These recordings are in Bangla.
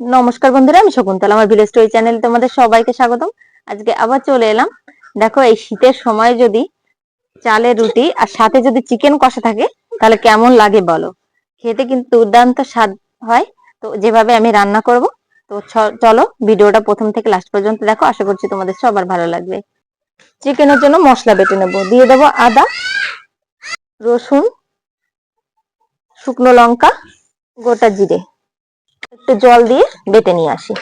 নমস্কার বন্ধুরা, আমি শকুন্তলা, আমার ভিলেজ স্টোরি চ্যানেল তোমাদের সবাইকে স্বাগতম। আজকে আবার চলে এলাম। দেখো, এই শীতের সময় যদি চালের রুটি আর সাথে যদি চিকেন কষা থাকে, তাহলে কেমন লাগে বলো? খেতে কিন্তু দুর্দান্ত স্বাদ হয়। তো যেভাবে আমি রান্না করব, তো চলো ভিডিওটা প্রথম থেকে লাস্ট পর্যন্ত দেখো। আশা করছি তোমাদের সবার ভালো লাগবে। চিকেনের জন্য মশলা বেটে নেব। দিয়ে দেবো আদা, রসুন, শুকনো লঙ্কা, গোটা জিরে। একটু জল দিয়ে বেটে নিয়ে আসি।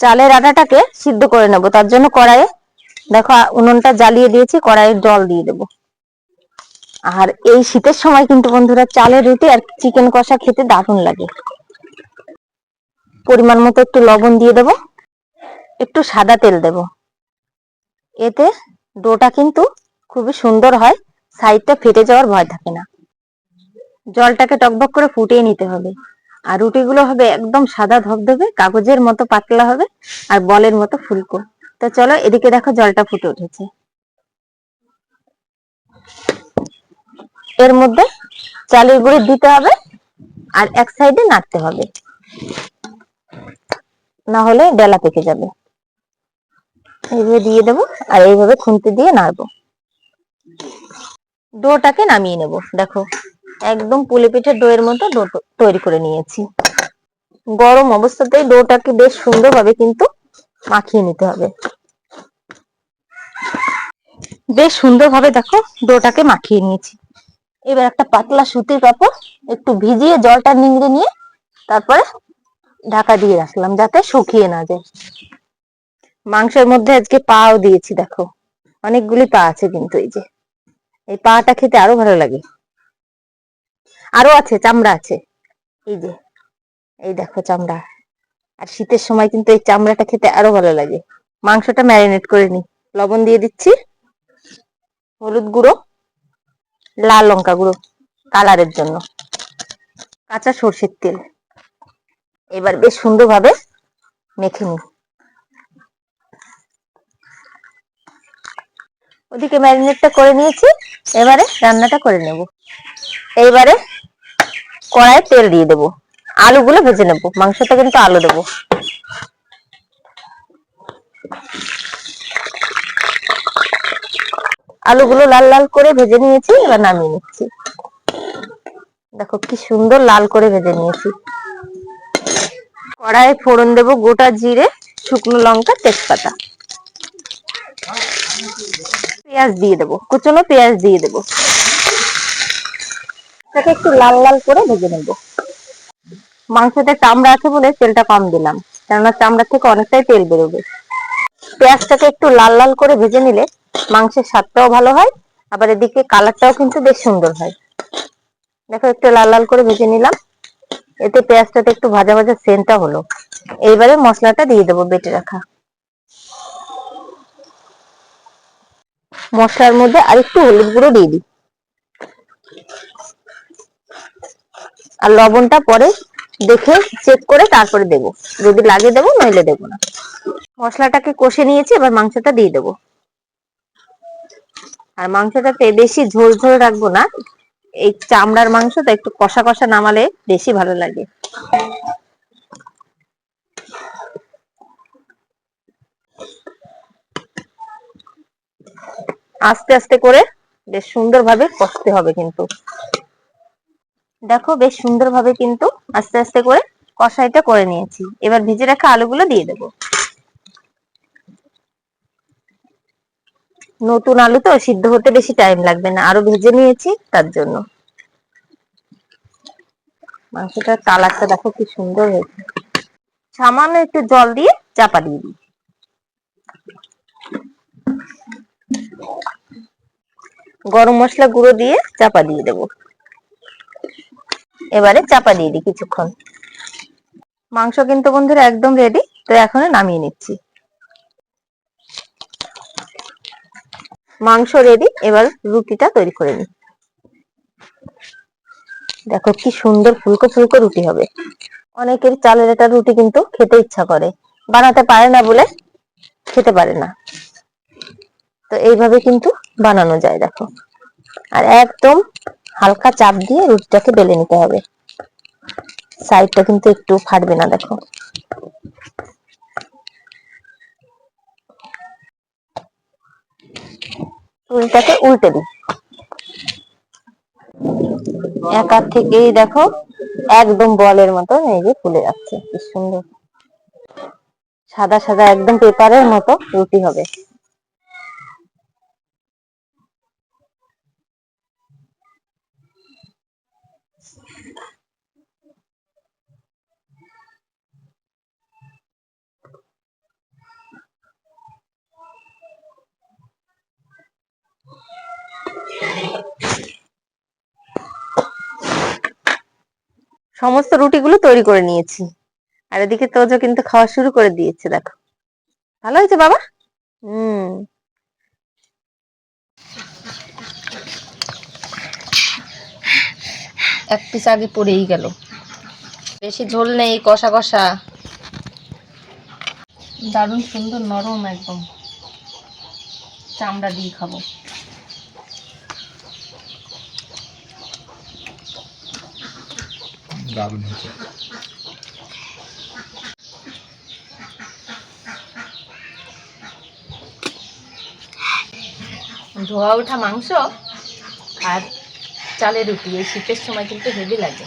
চালের আটাটাকে সিদ্ধ করে নেব, তার জন্য কড়াইয়ে দেখো উনুনটা জ্বালিয়ে দিয়েছি, কড়াইয়ে জল দিয়ে দেবো। আর এই শীতের সময় কিন্তু বন্ধুরা চালের রুটি আর চিকেন কষা খেতে দারুণ লাগে। পরিমাণ মতো একটু লবণ দিয়ে দেব, একটু সাদা তেল দেব। এতে ডোটা কিন্তু খুবই সুন্দর হয় সাইডটা ফেটে যাওয়ার ভয় থাকে না। জলটাকে টকবক করে ফুটিয়ে নিতে হবে। আর রুটিগুলো হবে একদম সাদা ধবধবে, কাগজের মতো পাতলা হবে আর বলের মতো ফুলকো। তো চলো এদিকে দেখো জলটা ফুটে উঠেছে। এর মধ্যে চালের গুঁড়ি দিতে হবে আর এক সাইডে নাড়তে হবে। না হলে ডেলা পেকে যাবে। এইভাবে দিয়ে দেবো আর এইভাবে খুন্তি দিয়ে নাড়বো। ডোটাকে নামিয়ে নেব, দেখো। একদম পুলি পিঠের ডোয়ের মতো ডো তৈরি করে নিয়েছি। গরম অবস্থাতেই ডোটাকে বেশ সুন্দরভাবে কিন্তু মাখিয়ে নিতে হবে। বেশ সুন্দরভাবে দেখো ডোটাকে মাখিয়ে নিয়েছি। এবার একটা পাতলা সুতির কাপড়, একটু ভিজিয়ে জলটা নিংড়ে নিয়ে তারপরে ঢাকা দিয়ে রাখলাম যাতে শুকিয়ে না যায়। মাংসের মধ্যে আজকে পাও দিয়েছি দেখো। অনেকগুলি পা আছে কিন্তু এই যে। এই পাটা খেতে আরও ভালো লাগে। আরও আছে, চামড়া আছে। এই যে, এই দেখো চামড়া। আর শীতের সময় কিন্তু এই চামড়াটা খেতে আরও ভালো লাগে। মাংসটা ম্যারিনেট করে নি লবণ দিয়ে দিচ্ছি। হলুদ গুঁড়ো, লাল লঙ্কা গুঁড়ো, কালারের জন্য। কাঁচা সর্ষের তেল। এবার বেশ সুন্দরভাবে মেখে নি ওদিকে ম্যারিনেটটা করে নিয়েছি। এবারে রান্নাটা করে নেব। এইবারে কড়াইয়ে তেল দিয়ে দেবো। আলুগুলো ভেজে নেব। মাংসতে কিন্তু আলু দেবো। আলুগুলো লাল লাল করে ভেজে নিয়েছি, এবার নামিয়ে নিচ্ছি। দেখো কি সুন্দর লাল করে ভেজে নিয়েছি। কড়াইয়ে ফোড়ন দেবো গোটা জিরে, শুকনো লঙ্কা, তেজপাতা। পেঁয়াজ দিয়ে দেবো। কুচনো পেঁয়াজ দিয়ে দেবো। এটাকে একটু লাল লাল করে ভেজে নেব। মাংসতে চামড়া আছে বলে তেলটা কম দিলাম, কেননা চামড়া থেকে অনেকটাই তেল বেরোবে। পেঁয়াজটাকে একটু লাল লাল করে ভেজে নিলে মাংসের স্বাদটাও ভালো হয়, আবার এদিকে কালারটাও কিন্তু বেশ সুন্দর হয়। দেখো, একটু লাল লাল করে ভেজে নিলাম। এতে পেঁয়াজটাতে একটু ভাজা ভাজা সেন্টটা হলো। এইবারে মশলাটা দিয়ে দেবো বেটে রাখা। মশলার মধ্যে আর একটু হলুদ গুঁড়ো দিয়ে দিই। আর লবণটা পরে দেখে চেক করে তারপরে দেবো। যদি লাগে দেবো, নইলে দেবো না। মশলাটাকে কষে নিয়েছি, এবার মাংসটা দিয়ে দেবো। আর মাংসটাতে বেশি ঝোল ঝোল রাখব না। এই চামড়ার মাংসটা একটু কষা কষা নামালে বেশি ভালো লাগে। আস্তে আস্তে করে বেশ সুন্দরভাবে কষতে হবে কিন্তু। দেখো বেশ সুন্দরভাবে কিন্তু আস্তে আস্তে করে কষাইটা করে নিয়েছি। এবার ভিজে রাখা আলুগুলো দিয়ে দেবো। নতুন আলু তো সিদ্ধ হতে বেশি টাইম লাগবে না, আরও ভেজে নিয়েছি তার জন্য। মাংসটার কালারটা দেখো কি সুন্দর হয়েছে। সামান্য একটু জল দিয়ে চাপা দিয়ে দিই। গরম মশলা গুঁড়ো দিয়ে চাপা দিয়ে দেবো। এবারে চাপা দিয়ে দিই কিছুক্ষণ। মাংস কিন্তু বন্ধুরা একদম রেডি তো এখন নামিয়ে নিচ্ছি। মাংস রেডি এবার রুটিটা তৈরি করে নিই। দেখো কি সুন্দর ফুলকো ফুলকো রুটি হবে। অনেকের চালের এটা রুটি কিন্তু খেতে ইচ্ছা করে, বানাতে পারে না বলে খেতে পারে না। তো এইভাবে কিন্তু বানানো যায়, দেখো। আর একদম হালকা চাপ দিয়ে রুটিটাকে বেলে নিতে হবে। সাইডটা কিন্তু একটু ফাটবে না, দেখো। চুলটাকে উল্টে দিই। এক থেকেই দেখো, একদম বলের মতো এই যে ফুলে যাচ্ছে, কি সুন্দর। সাদা সাদা একদম পেপারের মতো রুটি হবে। সমস্ত রুটিগুলো তৈরি করে নিয়েছি। আর এদিকে তোজো কিন্তু খাওয়া শুরু করে দিয়েছে দেখো। ভালো হয়েছে বাবা? হুম। এক পিস আগে পড়েই গেল। বেশি ঝোল নেই কষা কষা। দারুণ সুন্দর নরম একদম। চামড়া দিয়ে খাব। দারুণ হয়েছে। ধোয়া ওঠা মাংস আর চালের রুটি এই শীতের সময় কিন্তু হেভি লাগে।